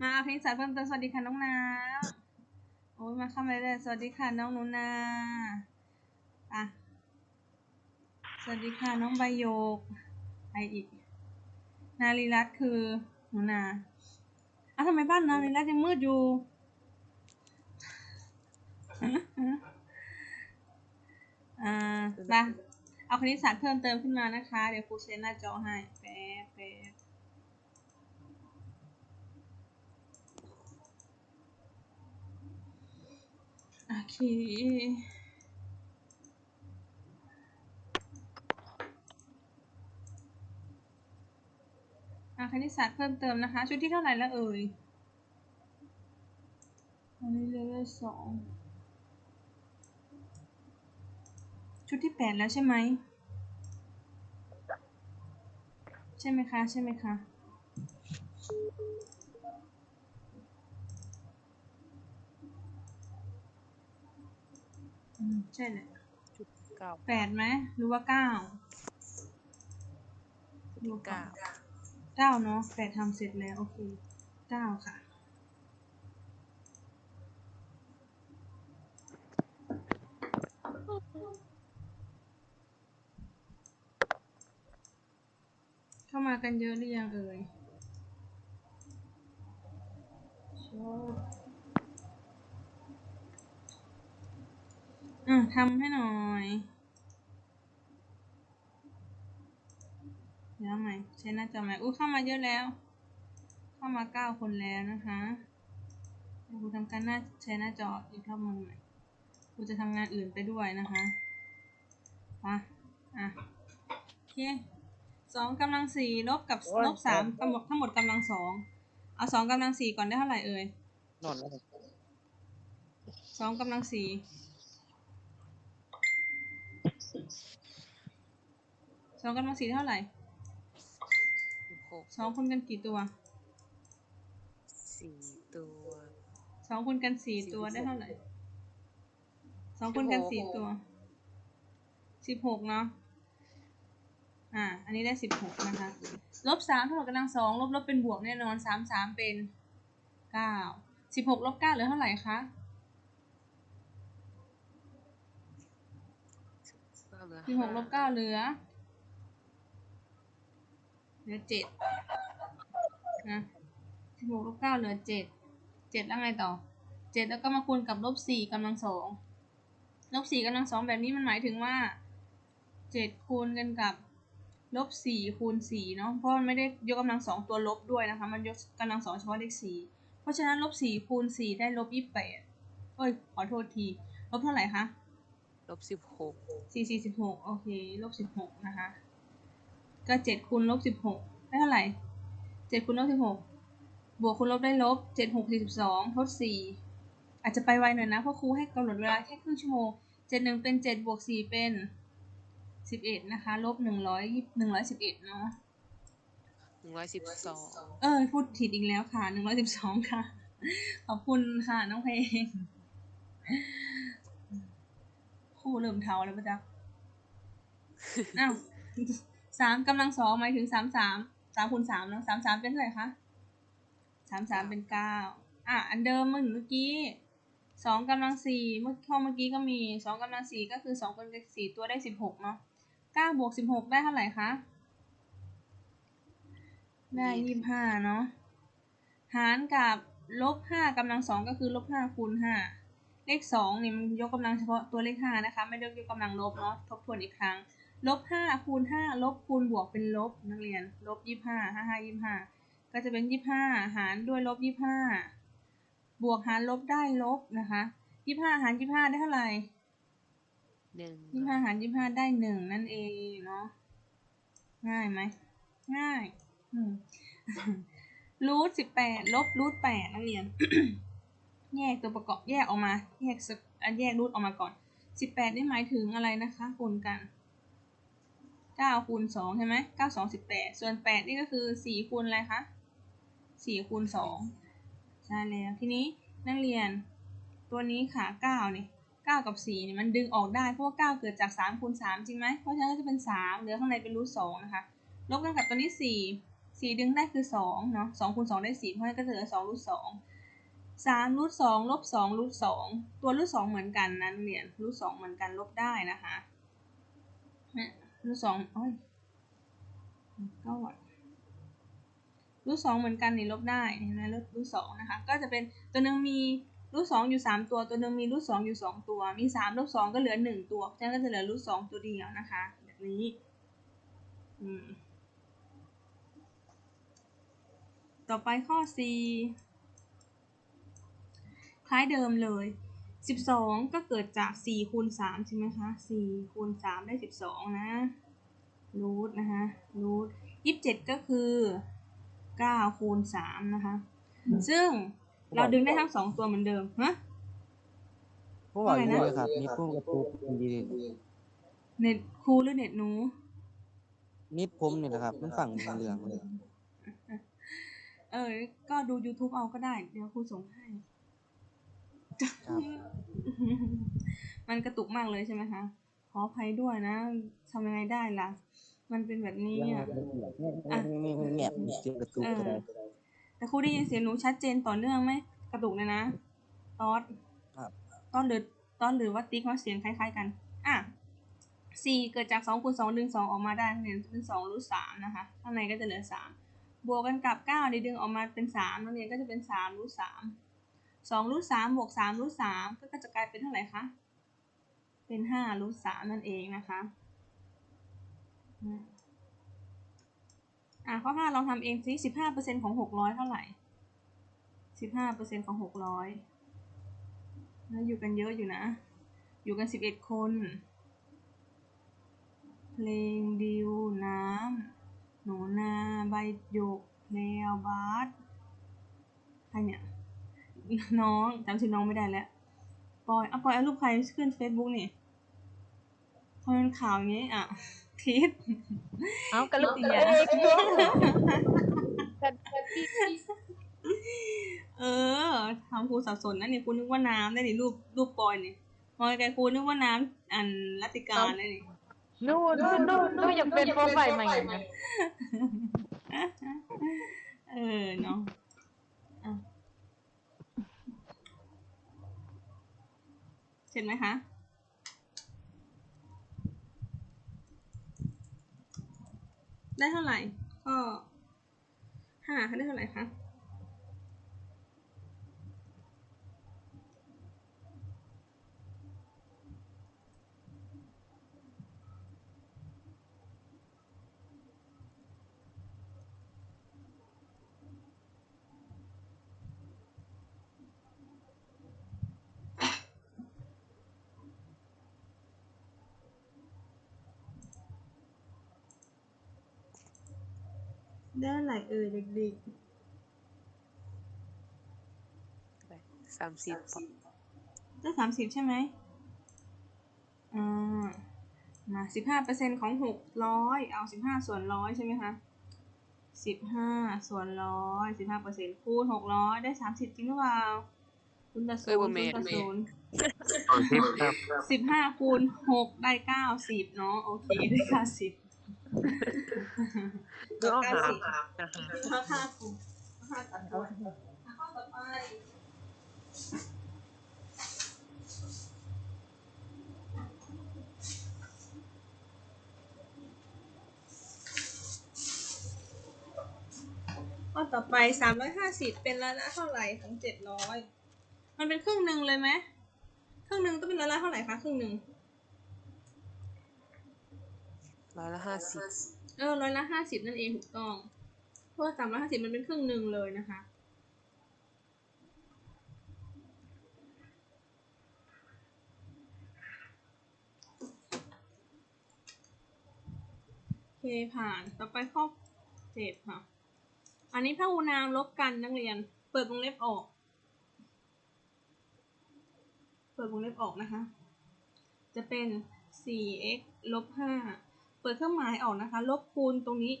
มาเอาเพลงสายเพิ่มเติมสวัสดีค่ะน้องน้ำโอ้ยมาเข้ามาเลยสวัสดีค่ะน้องนูนาอะสวัสดีค่ะน้องใบโยกใครอีก นารีรัตคือหนูนาอ้าวทำไมบ้านนารีรัตยังมืดอยู่อ่ามาเอาคณิตศาสตร์เพิ่มเติมขึ้นมานะคะ เดี๋ยวครูเชนหน้าจอให้แป๊บแป๊บ โอเคอะคณิตศาสตร์เพิ่มเติมนะคะ ชุดที่เท่าไหร่แล้วเอ่ยอันนี้เลเวลสองชุดที่แปดแล้วใช่ไหม ใช่ไหมคะ ใช่ไหมคะ อืม ใช่เลยจุดเก้าแปดไหมหรือว่าเก้าดูก่อเก้านเก้าเนาะแปดทำเสร็จแล้ว โอเคเก้าค่ะ เข้ามากันเยอะหรือยังเอ่ยชอบ อะทำให้หน่อยเดี๋ยวใหม่ใช้หน้าจอใหม่อุ้ยเข้ามาเยอะแล้ว เข้ามาเก้าคนแล้วนะคะเดี๋ยวครูทำการหน้าใช้หน้าจออีกรอบหนึงใหม่ครูจะทำงานอื่นไปด้วยนะคะมาอะโอเคสองกำลังสี่ลบกับลบสามกำหนดทั้งหมดกำลังสองเอาสองกำลังสี่ก่อนได้เท่าไหร่เอ่ยนอนแล้วสองกำลังสี่ สองกำลังสี่เท่าไหร่สิบหกสองคูณกันกี่ตัวสี่ตัวสองคูณกันสี่ตัวได้เท่าไหร่สองคูณกันสี่ตัวสิบหกเนาะอ่า อันนี้ได้สิบหกนะคะลบสามเท่ากับกำลังสองลบลบเป็นบวกแน่นอนสามสามเป็นเก้าสิบหกลบเก้าเหลือเท่าไหร่คะ ก็ เหลือสิบหกลบเก้าเหลือ เหลือเจ็ดนะสิบหกลบเก้าเหลือเจ็ดเจ็ดแล้วไงต่อเจ็ดแล้วก็มาคูณกับลบสี่กำลังสองลบสี่กำลังสองแบบนี้มันหมายถึงว่าเจ็ดคูณกันกับลบสี่คูณสี่เนาะเพราะมันไม่ได้ยกกำลังสองตัวลบด้วยนะคะ มันยกกำลังสองเฉพาะเลขสี่เพราะฉะนั้นลบสี่คูณสี่ได้ลบยี่สิบแปดเอ้ยขอโทษที ลบเท่าไหร่คะ ลบสิบหกสี่สี่สิบหกโอเคลบสิบหกนะคะ ก็เจ็ดคูณลบสิบหกได้เท่าไหร่เจ็ดคูณลบสิบหกบวกคูณลบได้ลบเจ็ดหกสี่สิบสองทดสี่อาจจะไปไวหน่อยนะเพราะครูให้กำหนดเวลาแค่ครึ่งชั่วโมงเจ็ดหนึ่งเป็นเจ็ดบวกสี่เป็นสิบเอ็ดนะคะลบหนึ่งร้อยหนึ่งร้อยสิบเอ็ดเนาะหนึ่งร้อยสิบสองเออพูดผิดอีกแล้วค่ะหนึ่งร้อยสิบสองค่ะ ขอบคุณค่ะ น้องเพลง คู่เริ่มเทาแล้วปะจ๊ะอ้าวสามกำลังสองหมายถึงสามสามสามคูณสามเนาะสามสามเป็นเท่าไหร่คะสามสามเป็นเก้าอะอันเดิมเมื่อเมื่อกี้สองกำลังสี่เมื่อข้อเมื่อกี้ก็มีสองกำลังสี่ก็คือสองคูณกับสี่ตัวได้สิบหกเนาะเก้าบวกสิบหกได้เท่าไหร่คะได้ยี่สิบห้าเนาะหารกับลบห้ากำลังสองก็คือลบห้าคูณห้า เลขสองนี่มันยกกำลังเฉพาะตัวเลขห้านะคะ ไม่ได้ยกกำลังลบเนาะทบทวนอีกครั้งลบห้าคูณห้าลบคูณบวกเป็นลบนักเรียนลบยี่ห้าห้าห้ายี่ห้าก็จะเป็นยี่ห้าหารด้วยลบยี่ห้าบวกหารลบได้ลบนะคะยี่ห้าหารยี่ห้าได้เท่าไหร่หนึ่งยี่ห้าหารยี่ห้าได้หนึ่งนั่นเองเนาะง่ายไหมง่ายอืมรูทสิบแปดลบรูทแปดนักเรียน แยกตัวประกอบแยกออกมา แยกสอะแยกรูทออกมาก่อนสิบแปดนี่หมายถึงอะไรนะคะ คูณกันเก้าคูณสองใช่ไหมเก้าสองสิบแปดส่วนแปดนี่ก็คือสี่คูณอะไรคะสี่คูณสองใช่แล้วทีนี้นักเรียนตัวนี้ค่ะเก้านี่เก้ากับสี่นี่ยมันดึงออกได้เพราะว่าเก้าเกิดจากสามคูณสามจริงไหมเพราะฉะนั้นก็จะเป็นสามเหลือข้างในเป็นรูทสองนะคะ ลบกันกับตัวนี้สี่สี่ดึงได้คือสองเนาะสองคูณสองได้สี่เพราะฉะนั้นก็เหลือสองรูทสอง สามรูทสองลบสองรูทสองตัวรูทสองเหมือนกันนะนักเรียนรูทสองเหมือนกันลบได้นะคะรูทสองโอ้ยก็วัดรูทสองเหมือนกันนี่ลบได้เห็นไหมรูทรูทสองนะคะก็จะเป็นตัวหนึ่งมีรูทสองอยู่สามตัวตัวหนึ่งมีรูทสองอยู่สองตัว มีสามลบสองก็เหลือหนึ่งตัวฉะนั้นก็จะเหลือรูทสองตัวเดียวนะคะ แบบนี้ต่อไปข้อ C คล้ายเดิมเลย 12 ก็เกิดจาก 4 คูณ 3 ใช่ไหมคะ 4 คูณ 3 ได้ 12 นะรูทนะคะรูท27 ก็คือ 9 คูณ 3 นะคะ ซึ่งเราดึงได้ทั้ง 2 ตัวเหมือนเดิมฮะพวกบอกอว่าไงยู่นะเลยครับนี่พุ่งกระตุกดีเน็ตครูหรือเน็ตหนู นิดผมนี่แหละครับ มันฝั่งเหลืองเลย เออ ก็ดู YouTube เอาก็ได้ เดี๋ยวครูส่งให้ครับ มันกระตุกมากเลยใช่ไหมคะ ขออภัยด้วยนะทำยังไงได้ล่ะ มันเป็นแบบนี้เรื่องอะมันเงียบเงียบเงียบเสียงกระตุกเออก็ได้แต่ครูได้ยินเสียงหนูชัดเจนต่อเนื่องไหม กระตุกเลยนะ ตอดครับตอนหรือตอนหรือว่าติ๊กว่าเสียงคล้าย ๆ กัน อะสี่เกิดจากสองคูณสองดึงสองออกมาได้เนี่ยเป็นสองรูทสามนะคะ ข้างในก็จะเหลือสามบวกกันกับเก้านี่ดึงออกมาเป็นสามนักเรียนก็จะเป็นสามรูทสาม สองรูทสามบวกสามรูทสามก็จะกลายเป็นเท่าไหร่คะ เป็นห้ารูทสามนั่นเองนะคะอะข้อห้าลองทำเองสิสิบห้าเปอร์เซ็นของหกร้อยเท่าไหร่สิบห้าเปอร์เซ็นของหกร้อยแล้วอยู่กันเยอะอยู่นะ อยู่กันสิบเอ็ดคน เพลงดิวน้ำหนูนา ใบหยกแพลวบาสใครเนี่ย น้องจำชื่อน้องไม่ได้แล้วปอยเอาปอยเอารูปใครขึ้นเฟซบุ๊กนี่ทำไมมันข่าวอย่างนี้อะทิศเอากระลุกทิเอตยากันกันพี่พี่เออทำครูสับสนนะนี่ครูนึกว่าน้ำได้นี่รูปรูปปอยนี่มองไกลๆครูนึกว่าน้ำอันรัตติการได้นี่นู่นนู่นนู่นนู่นยังเป็นโปรไฟล์ใหม่อยู่นะเออเนาะ อะเสร็จไหมคะได้เท่าไหร่ก็ห้าได้เท่าไหร่คะ ได้เท่าไหร่เอ่ยเด็กสามสิบๆได้สามสิบใช่ไหมอ่ามาสิบห้าเปอร์เซ็นของหกร้อยเอาสิบห้าส่วนร้อยใช่ไหมคะสิบห้าส่วนร้อยสิบห้าเปอร์เซ็นคูณหกร้อยได้สามสิบจริงหรือเปล่าคุณตาศูนย์คุณตาศูนย์สิบห้าคูณหกได้เก้าสิบเนาะโอเคได้เก้าสิบ ก็หาเก้าสิบหาห้าห้าคูณห้าตัดด้วยข้อต่อไปข้อต่อไปสามร้อยห้าสิบเป็นร้อยละเท่าไหร่ของเจ็ดร้อยมันเป็นครึ่งหนึ่งเลยไหมครึ่งหนึ่งต้องเป็นร้อยละเท่าไหร่คะครึ่งหนึ่ง ร้อยละห้าสิบเออร้อยละห้าสิบนั่นเองถูกต้อง เพราะว่าสามร้อยห้าสิบมันเป็นครึ่งหนึ่งเลยนะคะ โอเคผ่านต่อไปข้อเจ็ดค่ะ อันนี้พหูนามลบกันนักเรียน เปิดวงเล็บออก เปิดวงเล็บออกนะคะ จะเป็น 4x ลบ5 ปิดเครื่องหมายออกนะคะ ลบคูณตรงนี้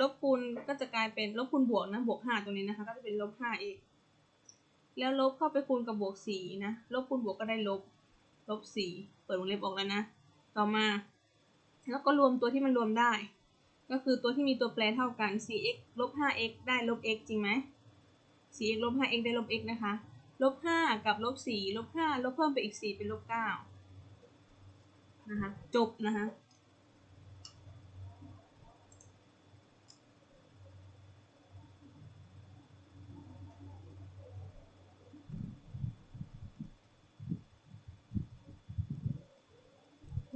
ลบคูณก็จะกลายเป็นลบคูณบวกนะบวก5ตรงนี้นะคะ ก็จะเป็นลบ 5x แล้วลบเข้าไปคูณกับบวก4นะ ลบคูณบวกก็ได้ลบ ลบ4เปิดวงเล็บออกแล้วนะ ต่อมา แล้วก็รวมตัวที่มันรวมได้ ก็คือตัวที่มีตัวแปรเท่ากัน 4x ลบ 5x ได้ลบ x จริงไหม 4x ลบ 5x ได้ลบ x นะคะ ลบ 5 กับลบ 4 ลบ 5 ลบเพิ่มไปอีก 4 เป็นลบ 9 นะคะ จบนะคะ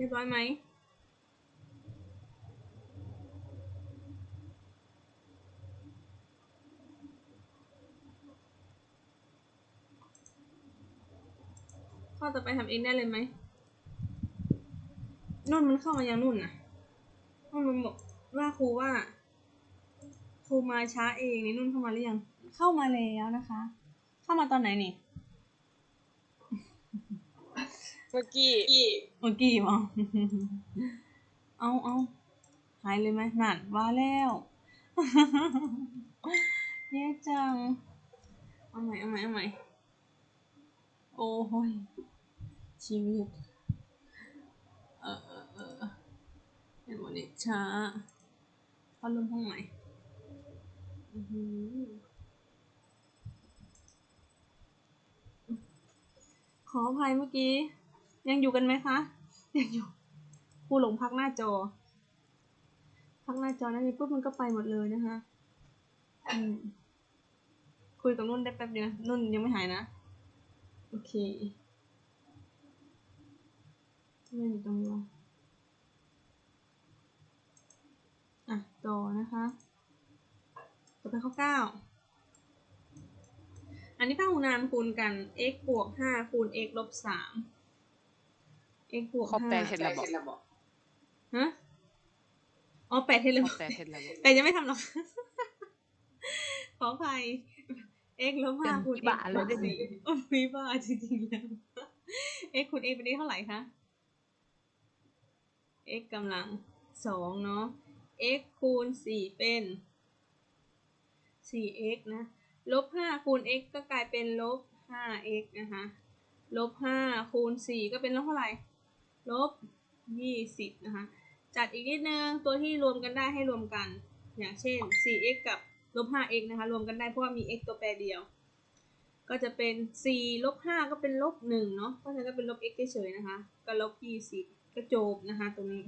รียบร้อยไหมข้อต่อไปทำเองได้เลยไหมนุ่นมันเข้ามายังนุ่นนะนุ่นมันบอกว่าครูว่าครูมาช้าเองนี่นุ่นเข้ามาหรือยัง เข้ามาแล้วนะคะ เข้ามาตอนไหนนี่ เมื่อกี้เมื่อกี้มั้งเอาเอาหายเลยไหมนั่นว่าแล้วแย่จัง เอาใหม่เอาใหม่เอาใหม่โอ้โหยชีวิต เออเออเออเห็นวันนี้ช้าเข้าเริ่มห้องใหม่ขออภัยเมื่อกี้ ยังอยู่กันไหมคะยังอยู่ผู้หลงพักหน้าจอ พักหน้าจอนั่นเองปุ๊บมันก็ไปหมดเลยนะคะอืมคุยกับนุ่นได้แป๊บเดียวนุ่นยังไม่หายนะโอเคเล่นอยู่ตรงนี้วะอะต่อนะคะต่อไปข้อเก้าอันนี้พหูนามคูณกัน x บวกห้าคูณ x ลบสาม x บวกข้อห้าแปดเห็นแล้วบอกฮะอ๋อแปดเทเลข้อแปดเห็นแล้วบอกแต่ยังไม่ทำหรอกขออภัย x ลบห้าคูณ x บ้าเลยบวกสี่โอ้ยบ้าจริงๆแล้ว x คูณ x เป็นได้เท่าไหร่คะ x กำลังสองเนาะ x คูณสี่เป็นสี่ x นะลบห้าคูณ x ก็กลายเป็นลบห้า x นะคะลบห้าคูณสี่ก็เป็นลบเท่าไหร่ ลบยี่สิบนะคะ จัดอีกนิดนึง ตัวที่รวมกันได้ให้รวมกัน อย่างเช่น 4x กับลบ 5x นะคะ รวมกันได้เพราะว่ามี x ตัวแปรเดียว ก็จะเป็น 4 ลบ 5 ก็เป็นลบ 1 เนาะ เพราะฉะนั้นก็เป็นลบ x เฉยๆนะคะ ก็ลบ 20 ก็จบนะคะตรงนี้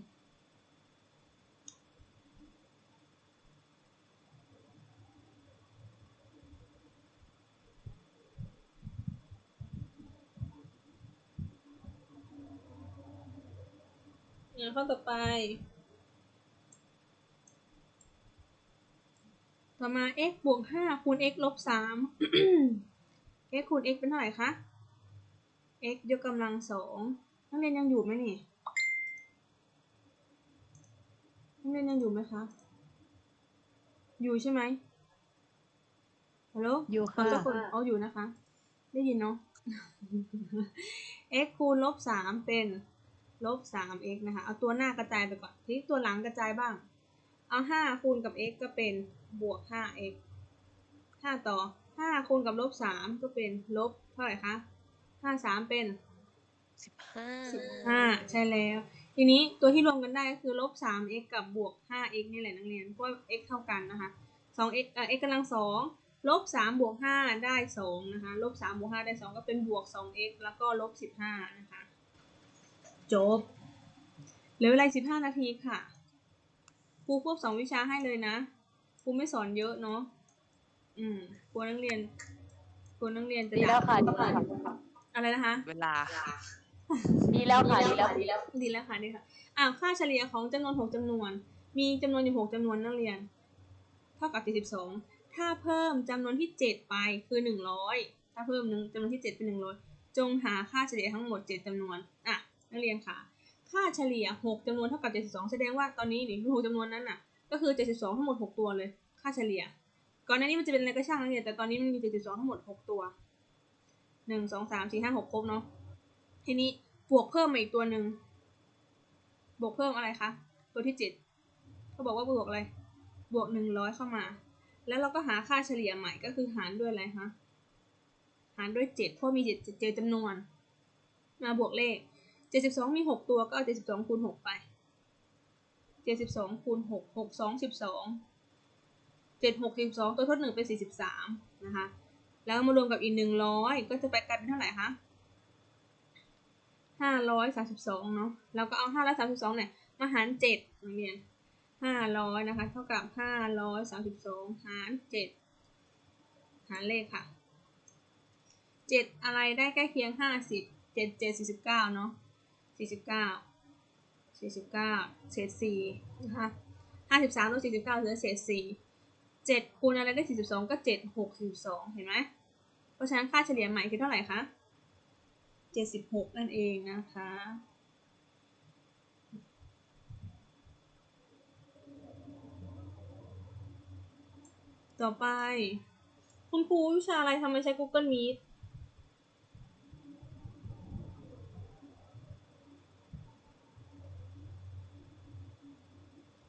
อ่าข้อต่อไปต่อมา x บวกห้าคูณ x ลบสาม x คูณ x เป็นเท่าไหร่คะ x ยกกำลังสองนักเรียนยังอยู่ไหมนี่นักเรียนยังอยู่ไหมคะ อยู่ใช่ไหมฮัลโหลอยู่ขอค่ะเจ้าคนเอาอยู่นะคะ ได้ยินเนาะ x คูณลบสามเป็น ลบสาม x นะคะ เอาตัวหน้ากระจายไปก่อนทีนี้ตัวหลังกระจายบ้าง เอาห้าคูณกับ x ก็เป็นบวกห้า x ห้าต่อห้าคูณกับลบสามก็เป็นลบเท่าไหร่คะห้าสามเป็นสิบห้าสิบห้าใช่แล้ว ทีนี้ตัวที่รวมกันได้ก็คือลบสาม x กับบวกห้า x นี่แหละนักเรียนเพราะว่า x เท่ากันนะคะสอง x เอ่อ x กำลังสองลบสามบวกห้าได้สองนะคะลบสามบวกห้าได้สองก็เป็นบวกสอง x แล้วก็ลบสิบห้านะคะ จบ เหลือเวลาสิบห้านาทีค่ะ ครูควบสองวิชาให้เลยนะ ครูไม่สอนเยอะเนาะ อืมกลัวนักเรียนกลัวนักเรียนจะดีแล้วค่ะดีแล้วค่ะอะไรนะคะ เวลา ดีแล้วค่ะดีแล้วดีแล้วค่ะดีค่ะ อ่าค่าเฉลี่ยของจำนวนหกจำนวน มีจำนวนอยู่หกจำนวนนักเรียน เท่ากับเจ็ดสิบสอง ถ้าเพิ่มจำนวนที่เจ็ดไปคือหนึ่งร้อย ถ้าเพิ่มหนึ่งจำนวนที่เจ็ดเป็นหนึ่งร้อยจงหาค่าเฉลี่ยทั้งหมดเจ็ดจำนวน อะ นักเรียนค่ะ ค่าเฉลี่ยหกจำนวนเท่ากับเจ็ดสิบสองแสดงว่าตอนนี้นี่หกจำนวนนั้นน่ะ ก็คือเจ็ดสิบสองทั้งหมดหกตัวเลย ค่าเฉลี่ย ก่อนหน้านี้มันจะเป็นอะไรก็ช่างนักเรียนแต่ตอนนี้มันมีเจ็ดสิบสองทั้งหมดหกตัวหนึ่งสองสามสี่ห้าหกครบเนาะ ทีนี้บวกเพิ่มมาอีกตัวหนึ่ง บวกเพิ่มอะไรคะ ตัวที่เจ็ดเขาบอกว่าบวกอะไร บวกหนึ่งร้อยเข้ามา แล้วเราก็หาค่าเฉลี่ยใหม่ก็คือหารด้วยอะไรคะ หารด้วยเจ็ดเพราะมีเจ็ดเจ็ดจำนวน มาบวกเลข เจ็ดสิบสองมีหกตัวก็เจ็ดสิบสองคูณหกไปเจ็ดสิบสองคูณหกหกสองสิบสองเจ็ดหกสิบสองตัวทดหนึ่งเป็นสี่สิบสามนะคะ แล้วมารวมกับอีกหนึ่งร้อยก็จะไปกลายเป็นเท่าไหร่คะห้าร้อยสามสิบสองเนาะแล้วก็เอาห้าร้อยสามสิบสองเนี่ย มาหารเจ็ดนักเรียนห้าร้อยนะคะ เท่ากับห้าร้อยสามสิบสองหารเจ็ดหารเลขค่ะเจ็ดอะไรได้ใกล้เคียงห้าสิบเจ็ดเจ็ดสี่สิบเก้าเนาะ สี่สิบเก้าสี่สิบเก้าเศษสี่นะคะห้าสิบสามลบสี่สิบเก้าเหลือเศษสี่เจ็ดคูณอะไรได้สี่สิบสองก็เจ็ดหกสี่สิบสองเห็นไหมเพราะฉะนั้นค่าเฉลี่ยใหม่คือเท่าไหร่คะ 76 นั่นเองนะคะต่อไป คุณครูวิชาอะไรทำไมใช้ Google Meet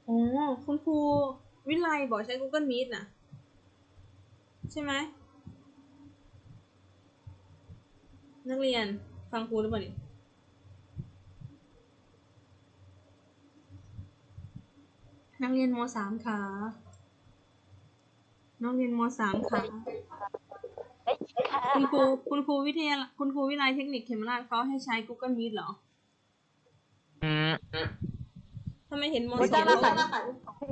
อ๋อคุณครูวิไลบอกใช้ Google Meet น่ะใช่ไหมนักเรียนฟังครูหรือเปล่าเนี่ยนักเรียนมสามค่ะนักเรียนมสามค่ะได้ยินค่ะคุณครูคุณครูวิทยาคุณครูวิไลเทคนิคเขมราชเขาให้ใช้ Google Meet เหรอ อืมทำไมเห็นมโอ้ยสอจ้างละค่ะ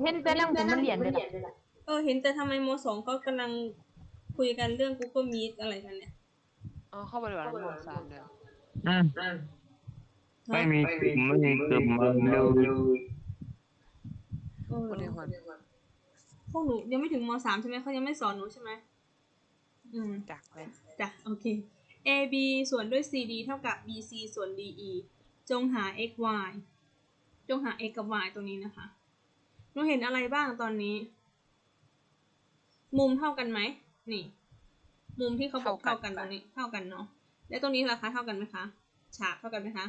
เห็นแต่นั่งผมมันเหรียญเลยนะเออเห็นแต่ทำไมมสองเขากำลังคุยกันเรื่อง Google Meet อะไรกันเนี่ยอ๋อเข้าไปวันนั้นหมดสามเดือนอืมไม่มีกลุ่มไม่มีกลุ่มเลยเออวันนี้วันพวกหนูยังไม่ถึงมสามใช่ไหมเขายังไม่สอนหนูใช่ไหมอืมจักเลยจ้ะโอเค AB ส่วนด้วย CD เท่ากับ BC ส่วน DE จงหา XY จงหา x กับ y ตรงนี้นะคะหนูเห็นอะไรบ้างตอนนี้ มุมเท่ากันไหมนี่ มุมที่เขาบอกเท่ากันตรงนี้เท่ากันเนาะแล้วตรงนี้ราคาเท่ากันไหมคะฉากเท่ากันไหมคะ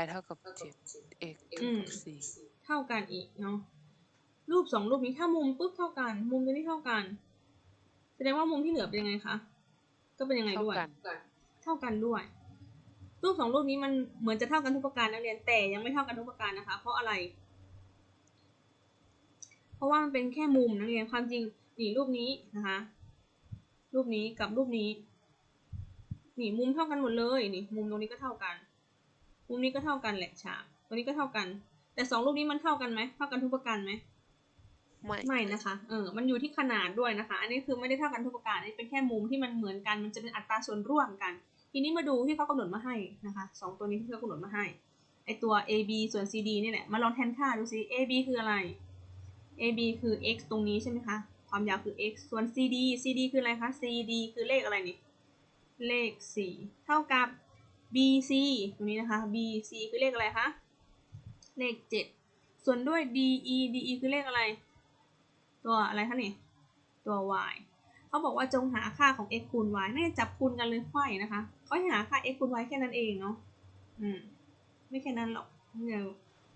y เท่ากับเจ็ด x เท่ากับสี่เท่ากันอีกเนาะรูปสองรูปนี้ถ้ามุมปุ๊บเท่ากัน มุมตัวนี้เท่ากัน แสดงว่ามุมที่เหลือเป็นยังไงคะก็เป็นยังไงเท่าด้วยกันเท่ากันด้วย รูปสองรูปนี้มันเหมือนจะเท่ากันทุกประการนักเรียนแต่ยังไม่เท่ากันทุกประการนะคะ เพราะอะไร เพราะว่ามันเป็นแค่มุมนักเรียนความจริงนี่รูปนี้นะคะ รูปนี้กับรูปนี้นี่มุมเท่ากันหมดเลยนี่มุมตรงนี้ก็เท่ากัน มุมนี้ก็เท่ากันแหละฉากตรงนี้ก็เท่ากัน แต่สองรูปนี้มันเท่ากันไหมเท่ากันทุกประการไหมไม่ไม่นะคะเออมันอยู่ที่ขนาดด้วยนะคะ อันนี้คือไม่ได้เท่ากันทุกประการอันนี้เป็นแค่มุมที่มันเหมือนกันมันจะเป็นอัตราส่วนร่วมกัน ทีนี้มาดูที่เขากำหนดมาให้นะคะสองตัวนี้ที่เขากำหนดมาให้ไอตัว AB ส่วน CD นี่แหละมาลองแทนค่าดูซิ AB คืออะไร AB คือ x ตรงนี้ใช่ไหมคะความยาวคือ x ส่วน CD CD คืออะไรคะ CD คือเลขอะไรนี่เลข 4 เท่ากับ BC ตรงนี้นะคะ BC คือเลขอะไรคะเลข 7 ส่วนด้วย DE DE คือเลขอะไร ตัวอะไรคะนี่ตัว y เขาบอกว่าจงหาค่าของ x คูณ y น่าจะจับคูณกันเลยไขว้นะคะ เขาหาค่า x คูณ y แค่นั้นเองเนาะอืมไม่แค่นั้นหรอกเดี๋ยว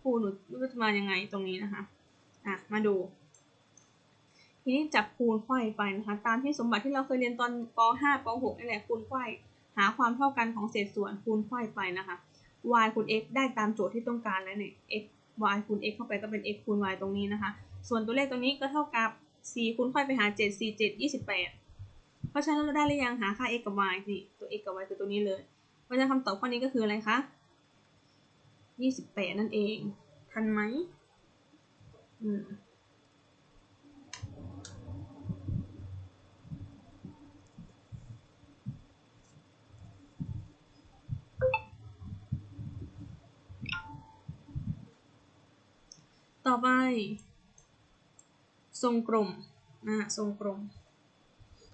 ครูหนูรู้จะมายังไงตรงนี้นะคะ อะ มาดู ทีนี้จับคูณไขว้ไปนะคะ ตามที่สมบัติที่เราเคยเรียนตอนป .5 ป .6 นี่แหละคูณไขว้หาความเท่ากันของเศษส่วนคูณไขว้ไปนะคะ y คูณ x ได้ตามโจทย์ที่ต้องการแล้วเนี่ย x y คูณ x เข้าไปก็เป็น x คูณ y ตรงนี้นะคะ ส่วนตัวเลขตรงนี้ก็เท่ากับ 4 คูณค่อยไปหา 7 4 7 28 เพราะฉะนั้นเราได้หรือยังหาค่า x กับ y นี่ตัว x กับ y คือตัวนี้เลย เพราะฉะนั้นคำตอบข้อนี้ก็คืออะไรคะ28 นั่นเอง ทันไหมอืมต่อไป ทรงกลมนะฮะทรงกลม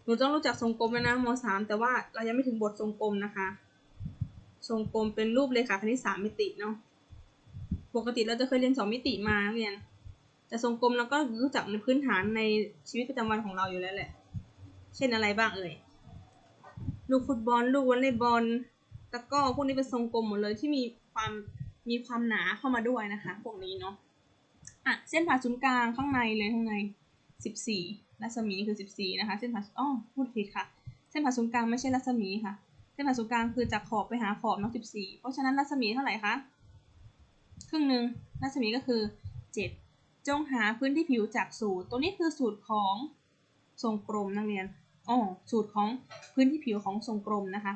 หนูต้องรู้จักทรงกลมแล้วนะมสามแต่ว่าเรายังไม่ถึงบททรงกลมนะคะ ทรงกลมเป็นรูปเลขาคณิตสามมิติเนาะปกติเราจะเคยเรียนสองมิติมาเรียนแต่ทรงกลมเราก็รู้จักในพื้นฐานในชีวิตประจำวันของเราอยู่แล้วแหละ เช่นอะไรบ้างเอ่ยลูกฟุตบอลลูกวอลเลย์บอลตะก้อพวกนี้เป็นทรงกลมหมดเลยที่มีความมีความหนาเข้ามาด้วยนะคะ พวกนี้เนาะอะเส้นผ่าศูนย์กลางข้างในเลยข้างในสิบสี่ รัศมีคือสิบสี่นะคะ เส้นผ่าอ๋อพูดผิดค่ะ เส้นผ่าศูนย์กลางไม่ใช่รัศมีค่ะ เส้นผ่าศูนย์กลางคือจากขอบไปหาขอบเนาะสิบสี่เพราะฉะนั้นรัศมีเท่าไหร่คะ ครึ่งหนึ่งรัศมีก็คือ 7 จงหาพื้นที่ผิวจากสูตร ตัวนี้คือสูตรของทรงกลมนักเรียน อ๋อ สูตรของพื้นที่ผิวของทรงกลมนะคะ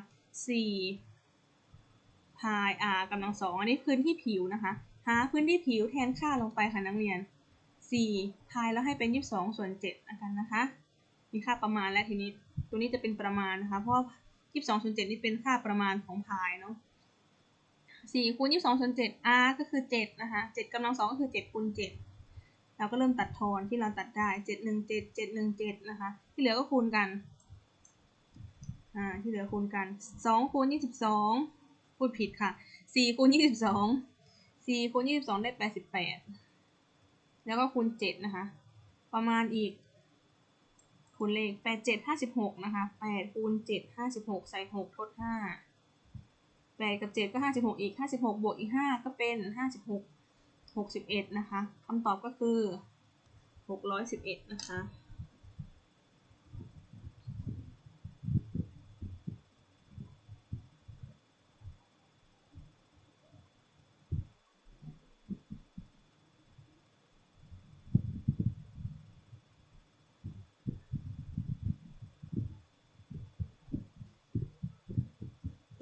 4 พาย r กำลังสองอันนี้พื้นที่ผิวนะคะ หาพื้นที่ผิวแทนค่าลงไปค่ะนักเรียน 4 พายแล้วให้เป็น 22 ส่วน7แล้วกันนะคะ มีค่าประมาณและทีนี้ตัวนี้จะเป็นประมาณนะคะ เพราะว่า22ส่วน7นี่เป็นค่าประมาณของพายเนาะ4คูณ22ส่วน7 r ก็คือ7นะคะ7กำลังสองก็คือ7คูณ7เราก็เริ่มตัดทอนที่เราตัดได้ 717 717นะคะ ที่เหลือก็คูณกัน อ่า ที่เหลือคูณกัน 2คูณ22 พูดผิดค่ะ 4คูณ22 4คูณ22 ได้ 88 แล้วก็คูณ7นะคะ ประมาณอีก คูณเลข8 7 56นะคะ8คูณ7 56ใส่6ทด5 8กับ7ก็56อีก56บวกอีก5ก็เป็น56 61นะคะคำตอบก็คือ611นะคะ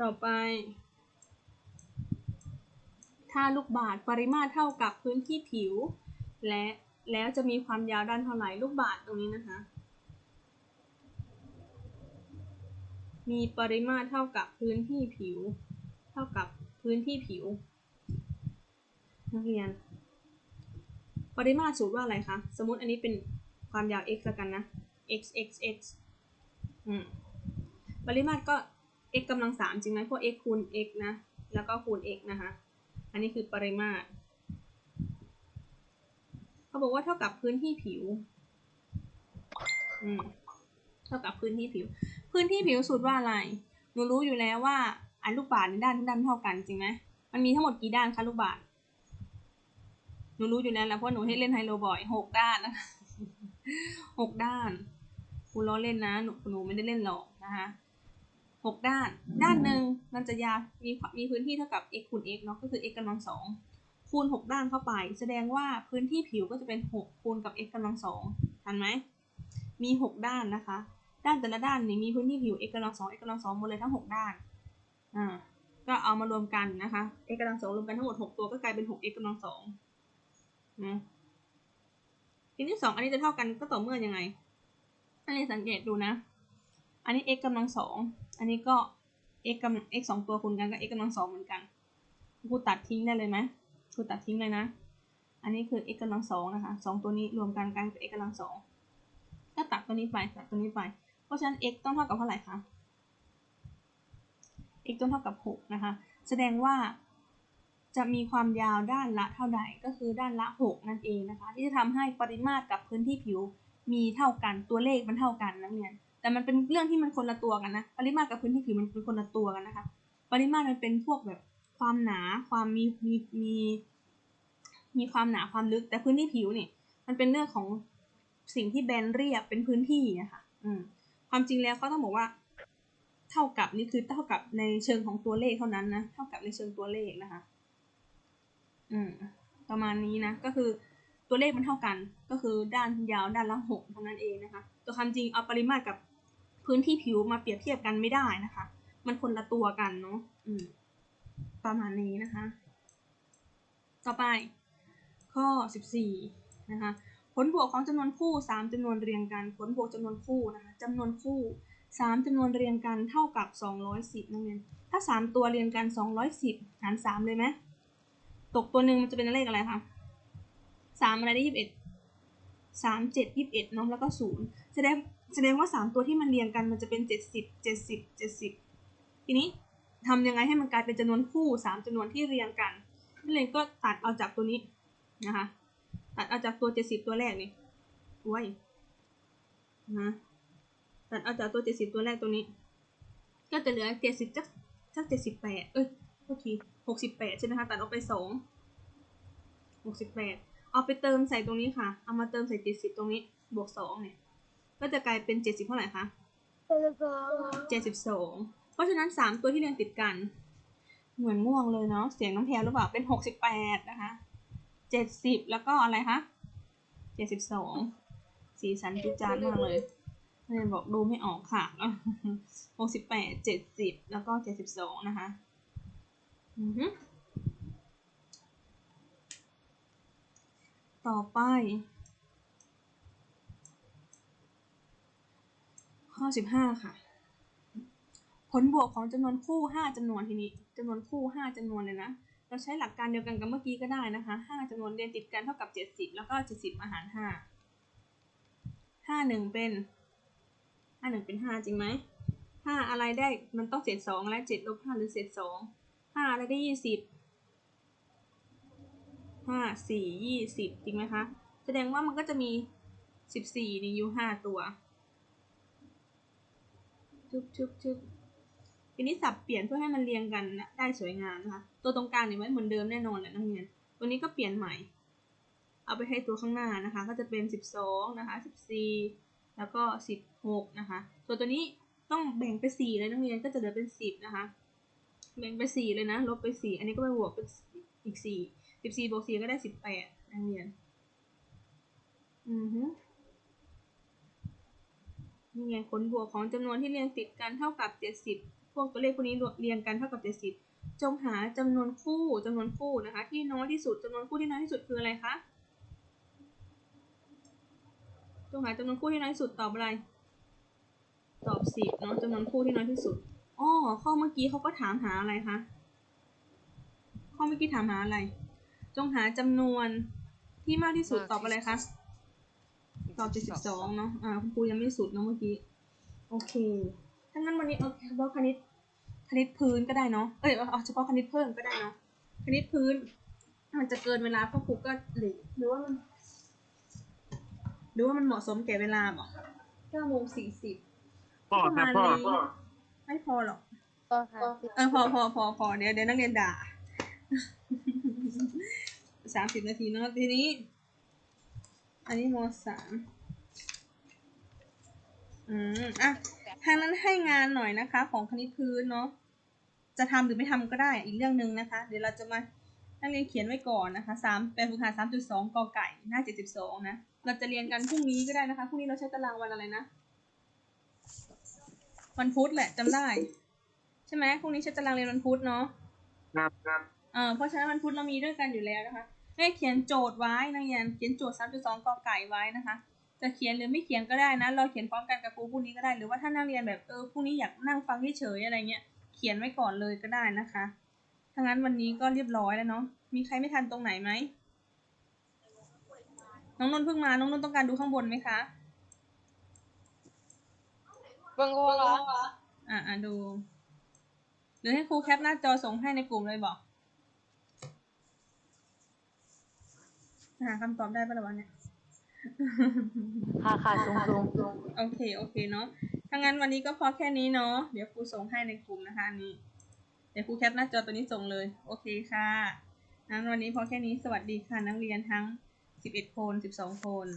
ต่อไป ถ้าลูกบาศก์ปริมาตรเท่ากับพื้นที่ผิว และแล้วจะมีความยาวด้านเท่าไหร่ลูกบาศก์ตรงนี้นะคะ มีปริมาตรเท่ากับพื้นที่ผิว เท่ากับพื้นที่ผิวนักเรียน ปริมาตรสูตรว่าอะไรคะ สมมติอันนี้เป็นความยาว x แล้วกันนะ x x x อืมปริมาตรก็ x กำลังสามจริงไหมเพราะ x คูณ x นะ แล้วก็คูณ x นะคะ อันนี้คือปริมาตร เขาบอกว่าเท่ากับพื้นที่ผิว อืม เท่ากับพื้นที่ผิว พื้นที่ผิวสูตรว่าอะไร หนูรู้อยู่แล้วว่าอันลูกบาศก์ในด้านทุกด้านเท่ากันจริงไหมมันมีทั้งหมดกี่ด้านคะลูกบาศก์หนูรู้อยู่แล้วแหละเพราะหนูให้เล่นไฮโลบ่อยหกด้านนะคะหกด้าน คุณล้อเล่นนะ หนูหนูไม่ได้เล่นหรอกนะคะ หกด้าน ด้านหนึ่งมันจะยาวมีมีพื้นที่เท่ากับ x คูณ x เนาะก็คือ x กำลังสองคูณหกด้านเข้าไป แสดงว่าพื้นที่ผิวก็จะเป็นหกคูณกับ x กำลังสองทันไหมมีหกด้านนะคะ ด้านแต่ละด้านนี่มีพื้นที่ผิว x กำลังสอง x กำลังสองหมดเลยทั้งหกด้านอ่าก็เอามารวมกันนะคะ x กำลังสองรวมกันทั้งหมดหกตัวก็กลายเป็นหก x กำลังสองนะทีนี้สองอันนี้จะเท่ากันก็ต่อเมื่อยังไงอันนี้สังเกตดูนะ อันนี้ x กำลังสอง อันนี้ก็ x กำลัง x สองตัวคูณกันก็ x กำลังสองเหมือนกันครูตัดทิ้งได้เลยไหมครูตัดทิ้งเลยนะ อันนี้คือ x กำลังสองนะคะสองตัวนี้รวมกันกลายเป็น x กำลังสองก็ตัดตัวนี้ไปตัดตัวนี้ไป เพราะฉะนั้น x ต้องเท่ากับเท่าไหร่คะ x ต้องเท่ากับหกนะคะ แสดงว่าจะมีความยาวด้านละเท่าใดก็คือด้านละหกนั่นเองนะคะ ที่จะทำให้ปริมาตรกับพื้นที่ผิวมีเท่ากันตัวเลขมันเท่ากันนักเรียน แต่มันเป็นเรื่องที่มันคนละตัวกันนะ ปริมาตรกับพื้นที่ผิวมันเป็นคนละตัวกันนะคะ ปริมาตรมันเป็นพวกแบบความหนา ความมีมีมีมีความหนาความลึก แต่พื้นที่ผิวนี่มันเป็นเรื่องของสิ่งที่แบนเรียบเป็นพื้นที่นะคะอืมความจริงแล้วเขาต้องบอกว่า เท่ากับนี่คือเท่ากับในเชิงของตัวเลขเท่านั้นนะ เท่ากับในเชิงตัวเลขนะคะ อืม ประมาณนี้นะ ก็คือตัวเลขมันเท่ากัน ก็คือด้านยาวด้านละหกเท่านั้นเองนะคะ ตัวความจริงเอาปริมาตรกับ พื้นที่ผิวมาเปรียบเทียบกันไม่ได้นะคะ มันคนละตัวกันเนาะอืมประมาณนี้นะคะ ต่อไปข้อสิบสี่นะคะ ผลบวกของจำนวนคู่สามจำนวนเรียงกัน ผลบวกจำนวนคู่นะคะจำนวนคู่สามจำนวนเรียงกันเท่ากับสองร้อยสิบนักเรียน ถ้าสามตัวเรียงกันสองร้อยสิบหารสามเลยไหม ตกตัวหนึ่งมันจะเป็นเลขอะไรคะสามอะไรได้ยี่สิบเอ็ดสามเจ็ดยี่สิบเอ็ดเนาะแล้วก็ศูนย์แสดง แสดงว่าสามตัวที่มันเรียงกันมันจะเป็นเจ็ดสิบเจ็ดสิบเจ็ดสิบทีนี้ทำยังไงให้มันกลายเป็นจำนวนคู่สามจำนวนที่เรียงกันนักเรียนก็ตัดเอาจากตัวนี้นะคะ ตัดเอาจากตัวเจ็ดสิบตัวแรกนี่ไว้ยนะตัดเอาจากตัวเจ็ดสิบตัวแรกตัวนี้ ก็จะเหลือเจ็ดสิบจักจักเจ็ดสิบแปดเอ้ยโทษทีหกสิบแปดใช่ไหมคะ ตัดออกไปสองหกสิบแปดเอาไปเติมใส่ตรงนี้ค่ะ เอามาเติมใส่เจ็ดสิบตรงนี้ บวกสองเนี่ย ก็จะกลายเป็นเจ็ดสิบเท่าไหร่คะเจ็ดสิบสองเพราะฉะนั้นสามตัวที่เรียงติดกัน เหมือนง่วงเลยเนาะเสียงน้องแพรหรือเปล่าเป็นหกสิบแปดนะคะเจ็ดสิบแล้วก็อะไรคะเจ็ดสิบสองสีสันจุจานมากเลยนักเรียนบอกดูไม่ออกค่ะหกสิบแปดเจ็ดสิบแล้วก็เจ็ดสิบสองนะคะอือฮึต่อไป ข้อสิบห้าค่ะ ผลบวกของจำนวนคู่ห้าจำนวนทีนี้จำนวนคู่ห้าจำนวนเลยนะเราใช้หลักการเดียวกันกับเมื่อกี้ก็ได้นะคะห้าจำนวนเรียงติดกันเท่ากับเจ็ดสิบแล้วก็เจ็ดสิบมาหารห้าห้าหนึ่งเป็นห้าหนึ่งเป็นห้าจริงไหมห้าอะไรได้มันต้องเศษสองและเจ็ดลบห้าหรือเศษสองห้าอะไรได้ยี่สิบห้าสี่ยี่สิบจริงไหมคะ แสดงว่ามันก็จะมีสิบสี่นี่อยู่ห้าตัว จุ๊บจุ๊บจุ๊บทีนี้สับเปลี่ยนเพื่อให้มันเรียงกันได้สวยงามนะคะ ตัวตรงกลางเนี่ยไว้เหมือนเดิมแน่นอนแหละนักเรียน ตัวนี้ก็เปลี่ยนใหม่ เอาไปให้ตัวข้างหน้านะคะ ก็จะเป็นสิบสองนะคะสิบสี่แล้วก็สิบหกนะคะ ตัวตัวนี้ต้องแบ่งไปสี่เลยนักเรียนก็จะเหลือเป็นสิบนะคะ แบ่งไปสี่เลยนะ ลบไปสี่อันนี้ก็ไปบวกเป็นอีกสี่สิบสี่บวกสี่ก็ได้สิบแปดนักเรียน อือฮึ นี่ไงผลบวกของจำนวนที่เรียงติดกันเท่ากับ 70 พวกตัวเลขพวกนี้เรียงกันเท่ากับ 70 จงหาจำนวนคู่จำนวนคู่นะคะ ที่น้อยที่สุดจำนวนคู่ที่น้อยที่สุดคืออะไรคะจงหาจำนวนคู่ที่น้อยที่สุดตอบอะไร ตอบ 10เนาะจำนวนคู่ที่น้อยที่สุดอ้อข้อเมื่อกี้เขาก็ถามหาอะไรคะข้อเมื่อกี้ถามหาอะไร จงหาจำนวนที่มากที่สุดตอบอะไรคะ ตอบ72เนาะ อ่าคุณครูยังไม่สุดเนาะเมื่อกี้ โอเค ถ้างั้นวันนี้เอาเฉพาะคณิต คณิตพื้นก็ได้เนาะ เอ้ยเอาเอาเฉพาะคณิตเพิ่มก็ได้เนาะ คณิตพื้น มันจะเกินเวลาเพราะครูก็หรือหรือว่ามัน หรือว่ามันเหมาะสมแก่เวลาบอกเก้าโมงสี่สิบพ่อประครัมาบณพ่อนี้ไม่พอหรอกก็ค่ะเออพอพอพอพอเดี๋ยวเดี๋ยวนักเรียนด่าสามสิบนาทีเนาะทีนี้ อันนี้มสามอืมอะทางนั้นให้งานหน่อยนะคะ ของคณิตพื้นเนาะจะทำหรือไม่ทำก็ได้อีกเรื่องหนึ่งนะคะ เดี๋ยวเราจะมานักเรียนเขียนไว้ก่อนนะคะสามแปลฝึกหัดสามจุดสองกอไก่หน้าเจ็ดสิบสองนะ เราจะเรียนกันพรุ่งนี้ก็ได้นะคะพรุ่งนี้เราใช้ตารางวันอะไรนะ วันพุธแหละจำได้ ใช่ไหมพรุ่งนี้ใช้ตารางเรียนวันพุธเนาะครับครับเออเพราะฉะนั้นวันพุธเรามีด้วยกันอยู่แล้วนะคะ ให้เขียนโจทย์ไว้นักเรียนเขียนโจทย์3.2กอไก่ไว้นะคะ จะเขียนหรือไม่เขียนก็ได้นะ เราเขียนพร้อมกันกับครูพรุ่งนี้ก็ได้ หรือว่าถ้านักเรียนแบบเออพรุ่งนี้อยากนั่งฟังเฉยๆอะไรเงี้ย เขียนไว้ก่อนเลยก็ได้นะคะถ้างั้นวันนี้ก็เรียบร้อยแล้วเนาะ มีใครไม่ทันตรงไหนไหม น้องนนท์เพิ่งมา น้องนนท์ต้องการดูข้างบนไหมคะเบิ่งว่าละอ่าอ่าดู หรือให้ครูแคปหน้าจอส่งให้ในกลุ่มเลยบอก หาคำตอบได้ปะละวันเนี่ย ค่ะค่ะตรงตรงโอเค โอเคเนาะถ้างั้นวันนี้ก็พอแค่นี้เนาะ เดี๋ยวครูส่งให้ในกลุ่มนะคะอันนี้ เดี๋ยวครูแคปหน้าจอตัวนี้ส่งเลย โอเคค่ะงั้นวันนี้พอแค่นี้ สวัสดีค่ะนักเรียนทั้ง 11 คน 12 คน